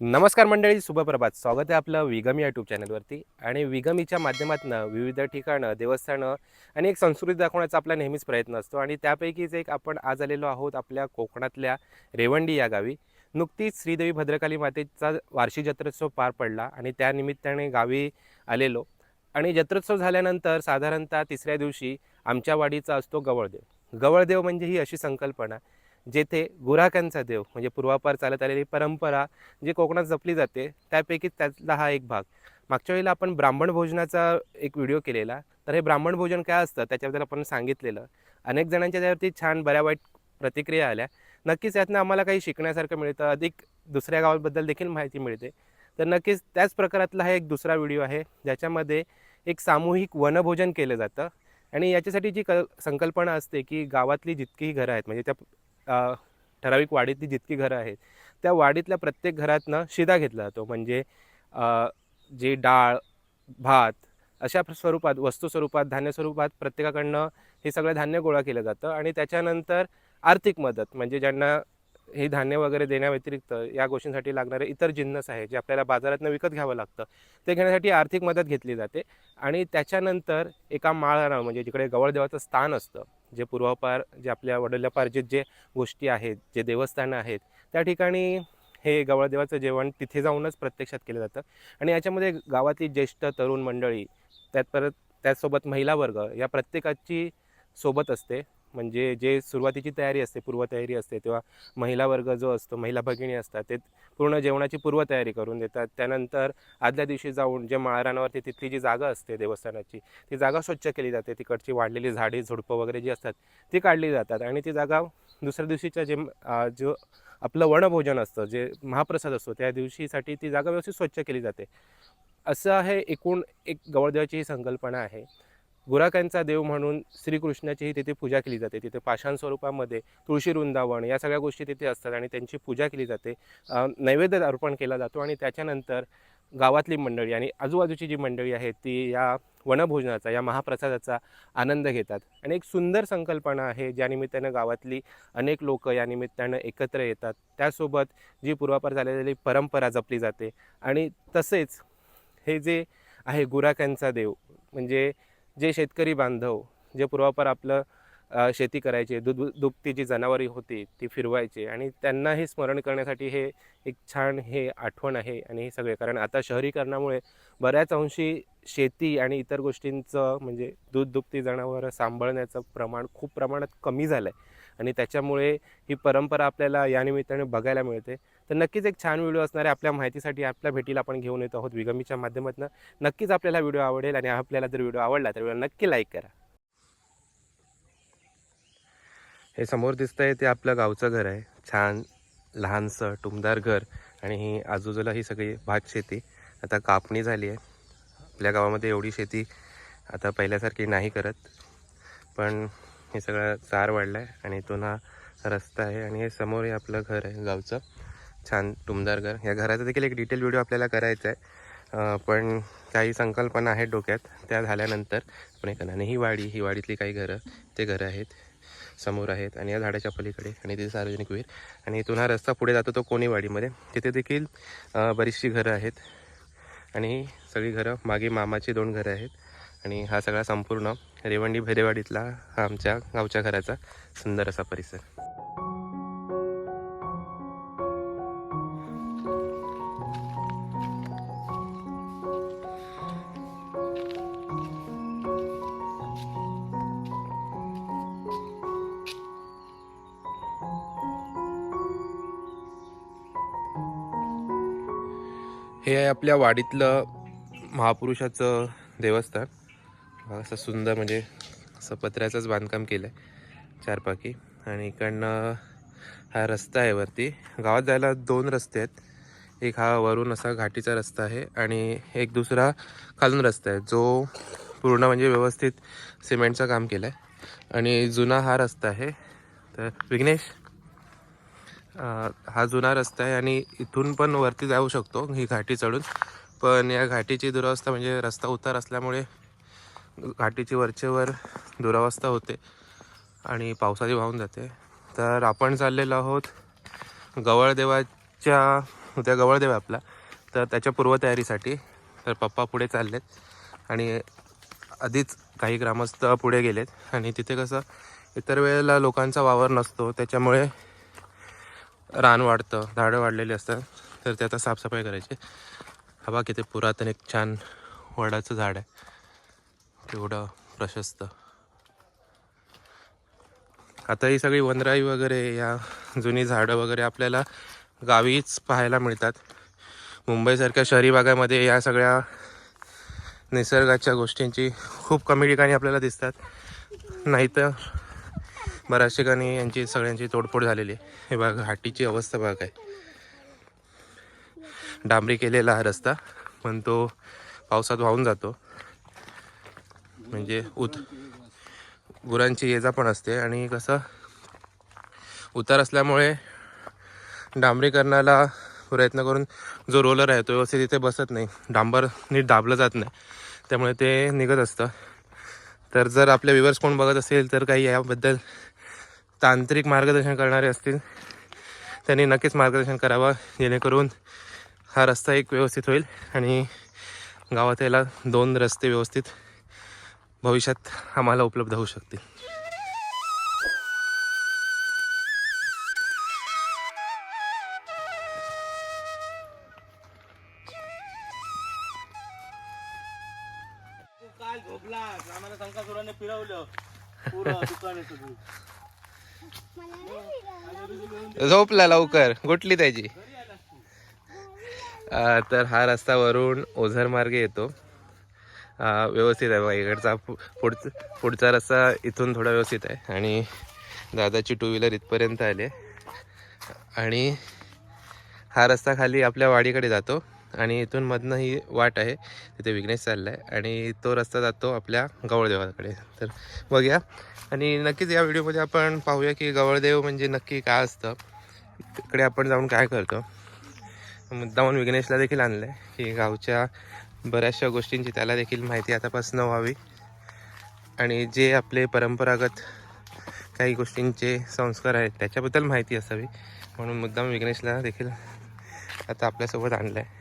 नमस्कार मंडळी शुभप्रभात. स्वागत आहे आपलं विगमी या यूट्यूब चॅनलवरती आणि विगमीच्या माध्यमातून विविध ठिकाणं देवस्थानं आणि एक संस्कृती दाखवण्याचा आपला नेहमीच प्रयत्न असतो. आणि त्यापैकीच एक आपण आज आलेलो आहोत आपल्या कोकणातल्या रेवंडी या गावी. नुकतीच श्रीदेवी भद्रकाली मातेचा वार्षिक जत्रोत्सव पार पडला आणि त्यानिमित्ताने गावी आलेलो. आणि जत्रोत्सव झाल्यानंतर साधारणतः तिसऱ्या दिवशी आमच्या वाडीचा असतो गवळदेव. गवळदेव म्हणजे ही अशी संकल्पना जेथे गुराख्यांचा देव म्हणजे पूर्वापार चालत आलेली परंपरा जी कोकणात जपली जाते त्यापैकी त्यातला हा एक भाग. मागच्या वेळेला आपण ब्राह्मण भोजनाचा एक व्हिडिओ केलेला. तर हे ब्राह्मण भोजन काय असतं त्याच्याबद्दल आपण सांगितलेलं. अनेक जणांच्या त्यावरती छान बऱ्या वाईट प्रतिक्रिया आल्या. नक्कीच यातनं आम्हाला काही शिकण्यासारखं मिळतं. अधिक दुसऱ्या गावाबद्दल देखील माहिती मिळते. तर नक्कीच त्याच प्रकारातला हा एक दुसरा व्हिडिओ आहे ज्याच्यामध्ये एक सामूहिक वनभोजन केलं जातं. आणि याच्यासाठी जी क संकल्पना असते की गावातली जितकीही घरं आहेत म्हणजे त्या ठराविक वाडीतली जितकी घरं आहेत त्या वाडीतल्या प्रत्येक घरातनं शिदा घेतला जातो. म्हणजे जे डाळ भात अशा स्वरूपात वस्तू स्वरूपात धान्य स्वरूपात प्रत्येकाकडनं हे सगळं धान्य गोळा केलं जातं आणि त्याच्यानंतर आर्थिक मदत म्हणजे ज्यांना हे धान्य वगैरे देण्याव्यतिरिक्त या गोष्टींसाठी लागणारे इतर जिन्नस आहे जे आपल्याला बाजारातनं विकत घ्यावं लागतं ते घेण्यासाठी आर्थिक मदत घेतली जाते आणि त्याच्यानंतर एका माळानं म्हणजे जिकडे गवळदेवाचं स्थान असतं जे पूर्वापार जे आपल्या वडिलोपार्जित जे गोष्टी आहेत जे देवस्थानं आहेत त्या ठिकाणी हे गवळदेवाचं जेवण तिथे जाऊनच प्रत्यक्षात केलं जातं. आणि याच्यामध्ये गावातली ज्येष्ठ तरुण मंडळी त्यात परत त्याचसोबत महिला वर्ग या प्रत्येकाची सोबत असते. म्हणजे जे सुरुवातीची तयारी असते पूर्वतयारी असते तेव्हा महिला वर्ग जो असतो महिला भगिनी असतात ते पूर्ण जेवणाची पूर्वतयारी करून देतात. त्यानंतर आदल्या दिवशी जाऊन जे माळरानावरती तिथली जी जागा असते देवस्थानाची ती जागा स्वच्छ केली जाते. तिकडची वाढलेली झाडे झुडपं वगैरे जी असतात ती काढली जातात आणि ती जागा दुसऱ्या दिवशीच्या जे जो आपलं वनभोजन असतं जे महाप्रसाद असतो त्या दिवशीसाठी ती जागा व्यवस्थित स्वच्छ केली जाते. असं आहे एकूण एक गवळदेवाची ही संकल्पना आहे. गुराकांचा देव म्हणून श्रीकृष्णाचीही तिथे पूजा केली जाते. तिथे पाषाण स्वरूपामध्ये तुळशी वृंदावन या सगळ्या गोष्टी तिथे असतात आणि त्यांची पूजा केली जाते. नैवेद्य अर्पण केला जातो आणि त्याच्यानंतर गावातली मंडळी आणि आजूबाजूची जी मंडळी आहे ती या वनभोजनाचा या महाप्रसादाचा आनंद घेतात. आणि एक सुंदर संकल्पना आहे ज्या निमित्तानं गावातली अनेक लोक या निमित्तानं एकत्र येतात. त्यासोबत जी पूर्वापार झालेली परंपरा जपली जाते. आणि तसेच हे जे आहे गुराख्यांचा देव म्हणजे जे शेतकरी बांधव जे पूर्वापार आपलं शेती करायचे दूध दुभती जी जनावरे होती ती फिरवायचे आणि त्यांना हे स्मरण करण्यासाठी हे एक छान हे आठवण आहे आणि हे सगळे. कारण आता शहरीकरणामुळे बऱ्याच अंशी शेती आणि इतर गोष्टींचं म्हणजे दूध दुभती जनावरं सांभाळण्याचं प्रमाण खूप प्रमाणात कमी झालं आहे आणि त्याच्यामुळे ही परंपरा आपल्याला या निमित्ताने बघायला मिळते. तर नक्कीच एक छान व्हिडिओ असणार आहे. आपल्या माहितीसाठी आपल्या भेटीला आपण घेऊन येतो आहोत विगमीच्या माध्यमातून. नक्कीच आपल्याला व्हिडिओ आवडेल आणि आपल्याला जर व्हिडिओ आवडला तर व्हिडिओ नक्की लाईक करा. हे समोर दिसतंय ते आपलं गावचं घर आहे. छान लहानसं टुमदार घर आणि ही आजूबाजूला ही सगळी भात शेती. आता कापणी झाली आहे. आपल्या गावामध्ये एवढी शेती आता पहिल्यासारखी नाही करत. पण हे सगळं चार वाढलं आहे आणि इथून हा रस्ता आहे आणि हे समोर हे आपलं घर आहे गावचं. छान टुमदार घर. या घराचा देखील एक डिटेल व्हिडिओ आपल्याला करायचा आहे. पण काही संकल्पना आहेत डोक्यात. त्या झाल्यानंतर आपण एक आणि ही वाडी ही वाडीतली काही घरं ते घरं आहेत. समोर आहेत आणि या झाडाच्या पलीकडे आणि तिथे सार्वजनिक विहीर. आणि इथून हा रस्ता पुढे जातो तो कोणीवाडीमध्ये तिथे देखील बरीचशी घरं आहेत. आणि सगळी घरं मागे मामाची दोन घरं आहेत. आणि हा सगळा संपूर्ण रेवंडी भैरेवाडीतला हा आमच्या गावच्या घराचा सुंदर असा परिसर. हे आहे आपल्या वाडीतलं महापुरुषाचं देवस्थान. असं सुंदर म्हणजे असं पत्र्याचंच बांधकाम केलं आहे चारपाकी. आणि इकडनं हा रस्ता आहे वरती. गावात जायला दोन रस्ते आहेत. एक हा वरून असा घाटीचा रस्ता आहे आणि एक दुसरा खालून रस्ता आहे. जो पूर्ण म्हणजे व्यवस्थित सिमेंटचं काम केलं आहे आणि जुना हा रस्ता आहे. तर विघ्नेश हा जुना रस्ता आहे आणि इथून पण वरती जाऊ शकतो ही घाटी चढून. पण या घाटीची दुरावस्था म्हणजे रस्ता उतार असल्यामुळे घाटीची वरचेवर दुरावस्था होते आणि पावसाची वाहून जाते. तर आपण चाललेलो आहोत गवळदेवाच्या उद्या गवळदेव आपला. तर त्याच्या पूर्वतयारीसाठी तर पप्पा पुढे चाललेत आणि आधीच काही ग्रामस्थ पुढे गेलेत. आणि तिथे कसं इतर वेळेला लोकांचा वावर नसतो त्याच्यामुळे रान वाढतं झाडं वाढलेली असतात. तर ते आता साफसफाई करायची. हवा किती पुरातन एक छान वडाचं झाड आहे. तेवढं प्रशस्त. आता ही सगळी वनराई वगैरे या जुनी झाडं वगैरे आपल्याला गावीच पाहायला मिळतात. मुंबईसारख्या शहरी भागामध्ये या सगळ्या निसर्गाच्या गोष्टींची खूप कमी ठिकाणी आपल्याला दिसतात. नाहीतर बऱ्याच ठिकाणी यांची सगळ्यांची तोडफोड झालेली आहे. हे बघा घाटीची अवस्था भाग आहे डांबरी केलेला हा रस्ता पण तो पावसात वाहून जातो. म्हणजे उत गुरांची ये जा पण असते आणि कसं उतार असल्यामुळे डांबरीकरणाला प्रयत्न करून जो रोलर आहे तो व्यवस्थित तिथे बसत नाही. डांबर नीट दाबलं जात नाही. त्यामुळे ते निघत असतं. तर जर आपले व्ह्युअर्स कोण बघत असेल तर काही याबद्दल तांत्रिक मार्गदर्शन करणारे असतील त्यांनी नक्कीच मार्गदर्शन करावं. जेणेकरून हा रस्ता एक व्यवस्थित होईल आणि गावात याला दोन रस्ते व्यवस्थित भविष्यात आम्हाला उपलब्ध होऊ शकतील. झोपला लवकर. गुटली त्याची. तर हा रस्ता वरून ओझर मार्गे येतो. व्यवस्थित आहे बघा इकडचा पु- पुढचा पुढचा रस्ता इथून थोडा व्यवस्थित आहे. आणि दादाची टू व्हीलर इथपर्यंत आले आणि हा रस्ता खाली आपल्या वाडीकडे जातो. आणि इथून मधनं ही वाट आहे तिथे विघ्नेश चालला आहे आणि तो रस्ता जातो आपल्या गवळदेवाकडे. तर बघूया. आणि नक्कीच या व्हिडिओमध्ये आपण पाहूया की गवळदेव म्हणजे नक्की काय असतं. तिकडे आपण जाऊन काय करतो. मुद्दामून विघ्नेशला देखील आणलं आहे की गावच्या बऱ्याचशा गोष्टींची त्याला देखील माहिती आतापासून व्हावी. आणि जे आपले परंपरागत काही गोष्टींचे संस्कार आहेत त्याच्याबद्दल माहिती असावी. म्हणून मुद्दाम विघ्नेशला देखील आता आपल्यासोबत आणलं आहे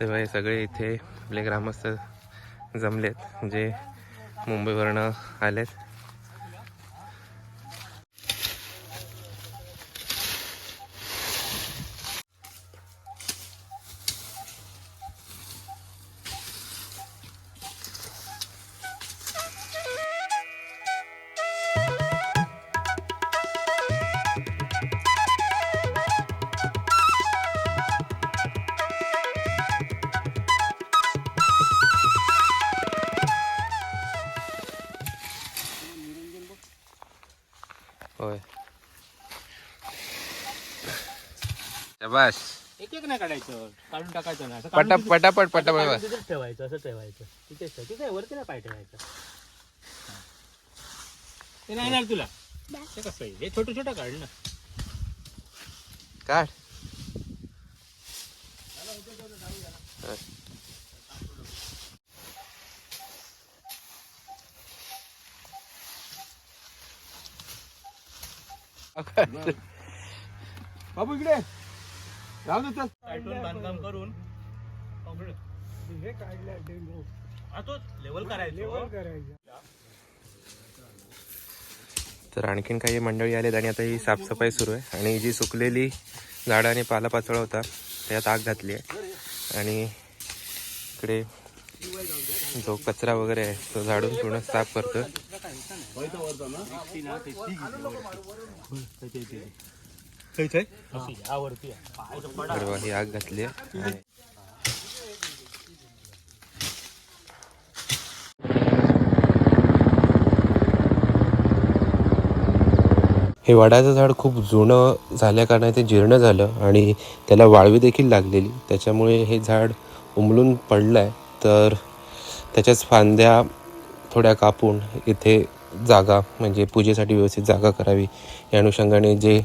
तेव्हा हे सगळे इथे आपले ग्रामस्थ जमलेत जे मुंबईवरनं आलेत. होय. शाबाश एक एक नाही काढायचं. काढून टाकायचं ना असं पटा काढून तिथे- पटापट पटापट काढून बस. तिथेच ठेवायचं असं ठेवायचं. तिथेच ठेव तिथे वरती नाही पाय ठेवायचं. ते नाही येणार तुला. ते कसं आहे? हे छोटं छोटं काढ ना. काढ. बाबू इकडे. राहू दे साईडून बांधकाम करून हा लेवल करायचं. तर आणखीन काही मंडळी आलेत आणि आता ही साफसफाई सुरू आहे. आणि जी सुकलेली झाडं आणि पालापाचोळा होता त्यात आग घातली आहे. आणि इकडे जो कचरा वगैरे आहे तो झाडून पूर्ण साफ करतो ही आग घातली हे वडाचं झाड खूप जुनं झाल्याकारणाने ते जीर्ण झालं आणि त्याला वाळवी देखील लागलेली. त्याच्यामुळे हे झाड उमलून पडलं आहे तर त्याच्याच फांद्या थोड्या कापून इथे जागा म्हणजे पूजेसाठी व्यवस्थित जागा करावी. या अनुषंगाने जे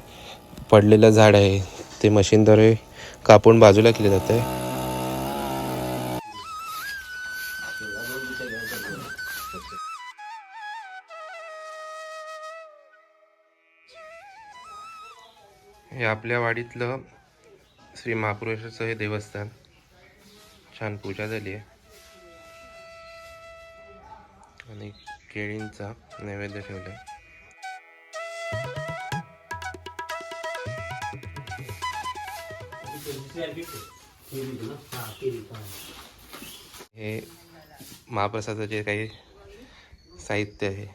पडलेलं झाड आहे ते मशीनद्वारे कापून बाजूला केले जाते हे आपल्या वाडीतलं श्री महापुरुषाचं हे देवस्थान. छान पूजा झाली आहे. आणि केळींचा नैवेद्य ठेवला. आहे हे महाप्रसादाचे जे काही साहित्य आहे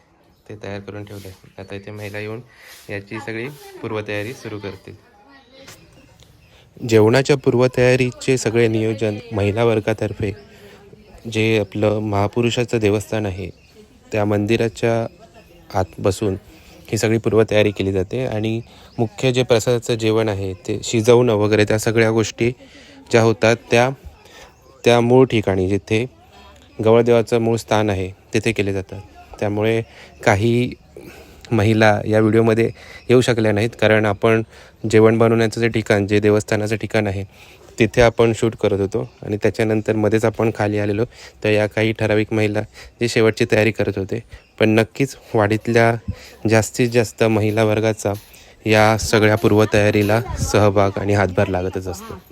ते तयार करून ठेवले आहे आता इथे महिला येऊन याची सगळी पूर्वतयारी सुरू करतील. जेवणाच्या पूर्वतयारीचे सगळे नियोजन महिला वर्गातर्फे जे आपलं महापुरुषाचं देवस्थान आहे त्या मंदिराच्या आत बसून ही सगळी पूर्वतयारी केली जाते आणि मुख्य जे प्रसादाचं जेवण आहे ते शिजवणं वगैरे त्या सगळ्या गोष्टी ज्या होतात त्या त्या मूळ ठिकाणी जिथे गवळदेवाचं मूळ स्थान आहे तिथे केले जातात. त्यामुळे काही महिला या व्हिडिओमध्ये येऊ शकल्या नाहीत कारण आपण जेवण बनवण्याचं जे ठिकाण जे देवस्थानाचं ठिकाण आहे तिथे आपण शूट करत होतो आणि त्याच्यानंतर मध्येच आपण खाली आलेलो. तर या काही ठराविक महिला जे शेवटची तयारी करत होते. पण नक्कीच वाडीतल्या जास्तीत जास्त महिला वर्गाचा या सगळ्या पूर्वतयारीला सहभाग आणि हातभार लागतच असतो.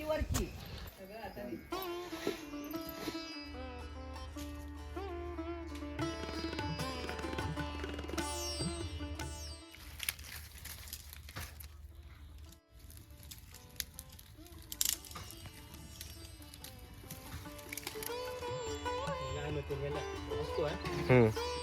嗯。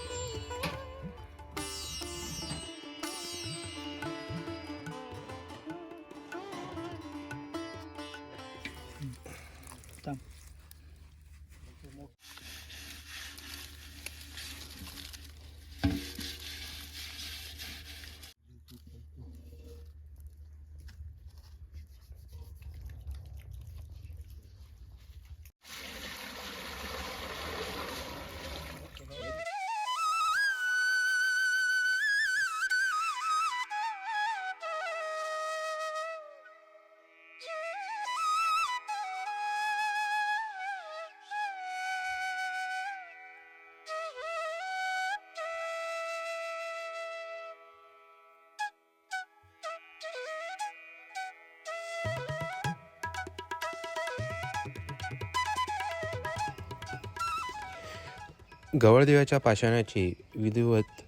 गवळदेवाच्या पाषाणाची विधिवत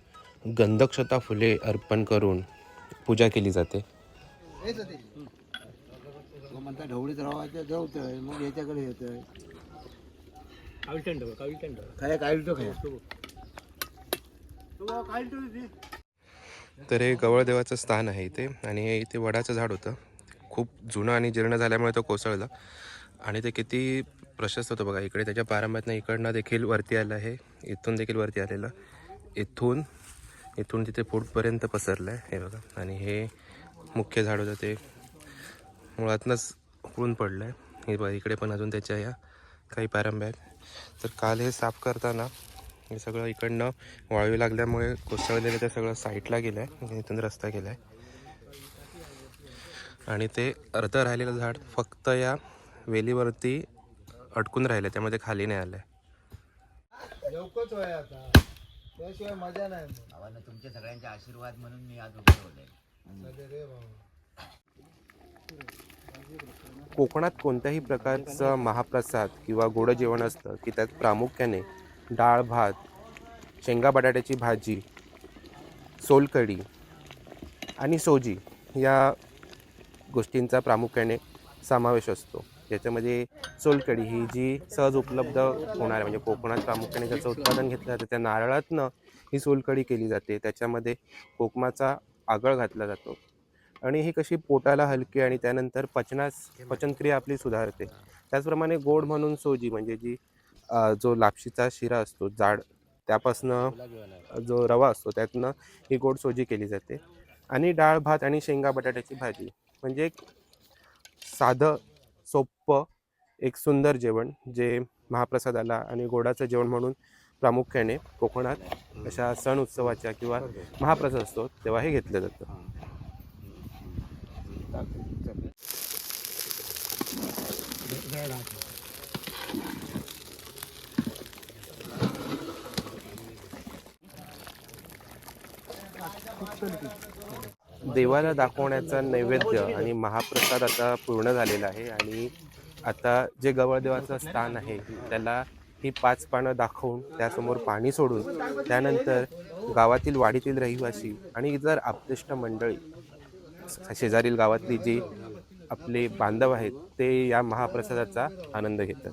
गंधक्षता फुले अर्पण करून पूजा केली जाते. म्हणता ढवळीत राहायचं मग याच्याकडे काय काय तर हे गवळदेवाचं स्थान आहे इथे आणि हे इथे वडाचं झाड होतं. खूप जुनं आणि जीर्ण झाल्यामुळे तो कोसळला. आणि ते किती प्रशस्त होतं बघा इकडे. त्याच्या पारंब्यातनं इकडनं देखील वरती आलं आहे. इथून देखील वरती आलेलं. इथून इथून तिथे पोटपर्यंत पसरलं आहे. हे बघा. आणि हे मुख्य झाड होतं. ते मुळातनंच उकळून पडलं आहे हे बघा इकडे पण अजून त्याच्या या काही पारंब्या आहेत. तर काल हे साफ करताना हे सगळं इकडनं वाळवी लागल्यामुळे कोसळलेलं ते सगळं साईडला गेलं आहे इथून रस्ता गेला आहे आणि ते अर्धं राहिलेलं झाड फक्त या वेलीवरती अडकून राहिलं त्यामध्ये खाली नाही आलं. आहे लवकरच होय आता. त्याशिवाय मजा नाही तुमच्या सगळ्यांचे आशीर्वाद म्हणून मी आज उभे रे. कोकणात कोणत्याही प्रकारचं महाप्रसाद किंवा गोडं जेवण असतं की त्यात प्रामुख्याने डाळ भात शेंगा बटाट्याची भाजी सोलकढी आणि सोजी या गोष्टींचा प्रामुख्याने समावेश असतो. ज्याच्यामध्ये सोलकढी ही जी सहज उपलब्ध होणार आहे म्हणजे कोकणात प्रामुख्याने त्याचं उत्पादन घेतलं जातं त्या नारळातनं ही सोलकढी केली जाते. त्याच्यामध्ये कोकमाचा आगळ घातला जातो. आणि ही कशी पोटाला हलकी आणि त्यानंतर पचनास पचनक्रिया आपली सुधारते. त्याचप्रमाणे गोड म्हणून सोजी म्हणजे जी जो लापशीचा शिरा असतो जाड त्यापासनं जो रवा असतो त्यातनं ही गोड सोजी केली जाते. आणि डाळ भात आणि शेंगा बटाट्याची भाजी म्हणजे एक साधं सोप्पं एक सुंदर जेवण जे महाप्रसादाला आणि गोडाचं जेवण म्हणून प्रामुख्याने कोकणात अशा सण उत्सवाच्या किंवा महाप्रसाद असतो तेव्हा हे घेतलं जातं. देवाला दाखवण्याचा नैवेद्य आणि महाप्रसाद आता पूर्ण झालेला आहे आणि आता जे गवळदेवाचं स्थान आहे त्याला ही पाच पानं दाखवून त्यासमोर पाणी सोडून त्यानंतर गावातील वाडीतील रहिवासी आणि इतर आपतिष्ट मंडळी शेजारील गावातली जी आपले बांधव आहेत ते या महाप्रसादाचा आनंद घेतात.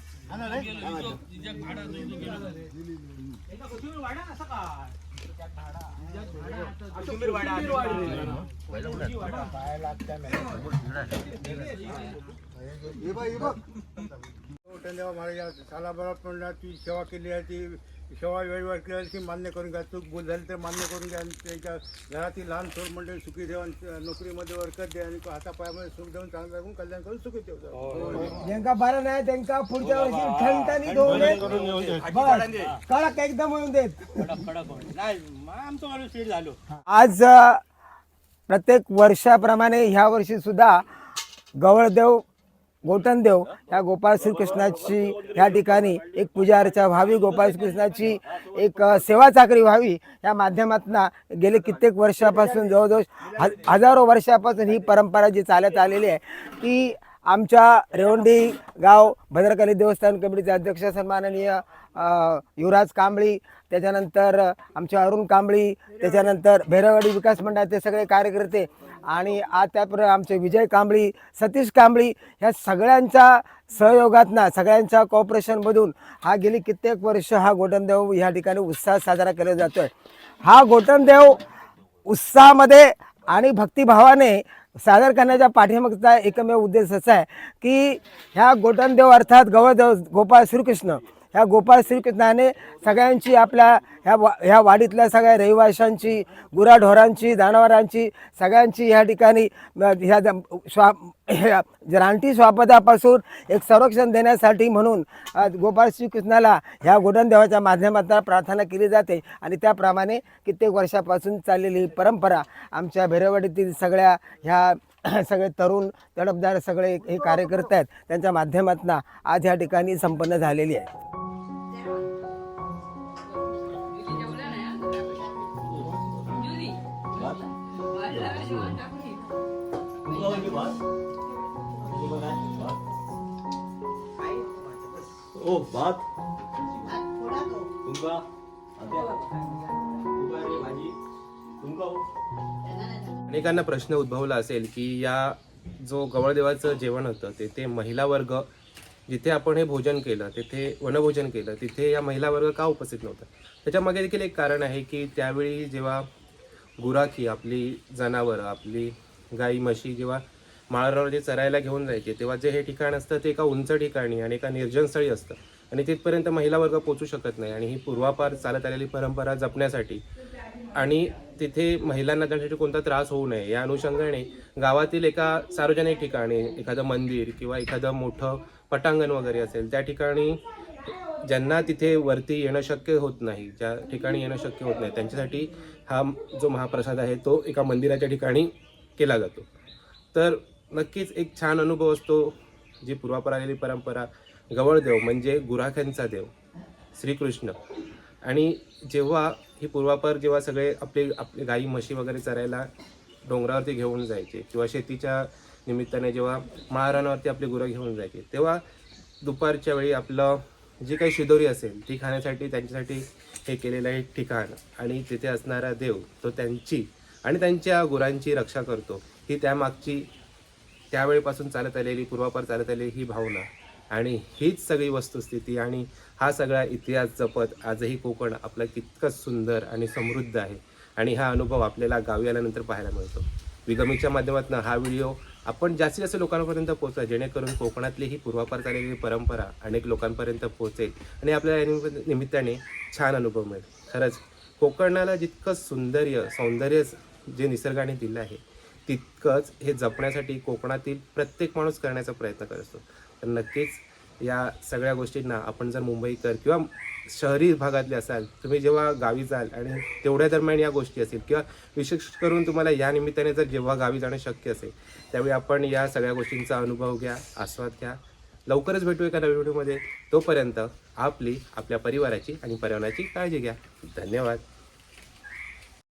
मला सालाबाला पण ती सेवा केली आहे ती सेवा वेळेवर केली आहे ती मान्य करून घ्या. चूक भूल झाली तर मान्य करून घ्या. आणि त्याच्या घरातील लहान थोर मंडळी सुखी देऊन नोकरीमध्ये वर्कत द्या आणि हातापायामध्ये सुख देऊन चांगलं राखून कल्याण करून सुखी ठेवतो. ज्यांका बरं नाही त्यांका पुढच्या वर्षी ठणठणी घेऊन देत. कडक एकदम होऊन देत. आमचं माणूस झालो. आज प्रत्येक वर्षाप्रमाणे ह्या वर्षी सुद्धा गवळदेव गोटनदेव ह्या गोपाळ श्रीकृष्णाची ह्या ठिकाणी एक पूजा अर्चा व्हावी. गोपाळ श्रीकृष्णाची एक सेवा चाकरी व्हावी. या माध्यमातून गेले कित्येक वर्षापासून जवळजवळ हजारो वर्षापासून ही परंपरा जी चालत आलेली आहे ती आमच्या रेवंडी गाव भद्रकाली देवस्थान कमिटीचे अध्यक्ष सन्माननीय युवराज कांबळी त्याच्यानंतर आमचे अरुण कांबळी त्याच्यानंतर भैरवाडी विकास मंडळाचे सगळे कार्यकर्ते आणि आज त्याप्रमाणे आमचे विजय कांबळी सतीश कांबळी ह्या सगळ्यांच्या सहयोगातनं सगळ्यांच्या कॉपरेशनमधून हा गेली कित्येक वर्ष हा गोटनदेव ह्या ठिकाणी उत्साह साजरा केला जातोय. हा गोटनदेव उत्साहामध्ये आणि भक्तिभावाने सादर करण्याच्या पाठीमागचा एकमेव उद्देश असा आहे की ह्या गोटनदेव अर्थात गवळदेव गोपाळ श्रीकृष्ण ह्या गोपाळ श्रीकृष्णाने सगळ्यांची आपल्या ह्या वा ह्या वाडीतल्या सगळ्या रहिवाशांची गुराढोरांची जनावरांची सगळ्यांची ह्या ठिकाणी ह्या ज- स्वा ह्या रानटी स्वापदापासून एक संरक्षण देण्यासाठी म्हणून गोपाळ श्रीकृष्णाला ह्या गोडनदेवाच्या माध्यमातून प्रार्थना केली जाते. आणि त्याप्रमाणे कित्येक वर्षापासून चाललेली ही परंपरा आमच्या भैरवाडीतील सगळ्या ह्या सगळे तरुण तडफदार सगळे हे कार्यकर्ते आहेत. त्यांच्या माध्यमातून आज ह्या ठिकाणी संपन्न झालेली आहे. ओ भात. तुमका हो. अनेकांना प्रश्न उद्भवला असेल की या जो गवळदेवाचं जेवण होतं तेथे महिला वर्ग जिथे आपण हे भोजन केलं तिथे वनभोजन केलं तिथे या महिला वर्ग का उपस्थित नव्हता? त्याच्यामागे देखील एक कारण आहे की त्यावेळी जेव्हा गुराखी आपली जनावरं आपली गाई म्हशी जेव्हा माळावर जे चरायला घेऊन जायचे तेव्हा जे हे ठिकाण असतं ते एका उंच ठिकाणी आणि एका निर्जनस्थळी असतं. आणि तिथपर्यंत महिला वर्ग पोचू शकत नाही आणि ही पूर्वापार चालत आलेली परंपरा जपण्यासाठी. आणि तिथे महिलांना त्यासाठी कोणता त्रास होऊ नये या अनुषंगाने गावातील एका सार्वजनिक ठिकाणी एखादं मंदिर किंवा एखादं मोठं पटांगण वगैरे असेल त्या ठिकाणी ज्यांना तिथे वरती येणं शक्य होत नाही ज्या ठिकाणी येणं शक्य होत नाही त्यांच्यासाठी हा जो महाप्रसाद आहे तो एका मंदिराच्या ठिकाणी केला जातो. तर नक्कीच एक छान अनुभव असतो जी पूर्वापर आलेली परंपरा गवळदेव म्हणजे गुराख्यांचा देव श्रीकृष्ण. आणि जेव्हा ही पूर्वापर जेव्हा सगळे आपले आपले गाई म्हशी वगैरे चरायला डोंगरावरती घेऊन जायचे किंवा शेतीच्या निमित्ताने जेव्हा महाराणावरती आपली गुरं घेऊन जायचे तेव्हा दुपारच्या वेळी आपलं जी काही शिदोरी असेल ती खाण्यासाठी त्यांच्यासाठी हे केलेलं आहे ठिकाण आणि तिथे असणारा देव तो त्यांची आणि त्यांच्या गुरांची रक्षा करतो. ही त्यामागची त्यावेळेपासून चालत आलेली पूर्वापार चालत आलेली ही भावना. आणि हीच सगळी वस्तुस्थिती आणि हा सगळा इतिहास जपत आजही कोकण आपला तितकंच सुंदर आणि समृद्ध आहे. आणि हा अनुभव आपल्याला गावी आल्यानंतर पाहायला मिळतो. विगमीच्या माध्यमातून हा व्हिडिओ आपण जास्तीत जास्त लोकांपर्यंत पोहोचा जेणेकरून कोकणातली ही पूर्वापार चाललेली परंपरा अनेक लोकांपर्यंत पोहोचेल आणि आपल्याला निमित्ताने छान अनुभव मिळेल. खरंच कोकणाला जितकं सुंदर्य सौंदर्य जे निसर्गाने दिलं आहे तितकंच हे जपण्यासाठी कोकणातील प्रत्येक माणूस करण्याचा प्रयत्न करत असतो. तर नक्कीच या सगळ्या गोष्टींना आपण जर मुंबईकर किंवा शहरी भागातले असाल तुम्ही जेव्हा गावी जाल आणि तेवढ्या दरम्यान या गोष्टी असतील किंवा विशेष करून तुम्हाला या निमित्ताने जर जेव्हा गावी जाणं शक्य असेल त्यावेळी आपण या सगळ्या गोष्टींचा अनुभव घ्या आस्वाद घ्या. लवकरच भेटू एका नवीन व्हिडिओमध्ये. तोपर्यंत आपली आपल्या परिवाराची आणि पर्यावरणाची काळजी घ्या. धन्यवाद.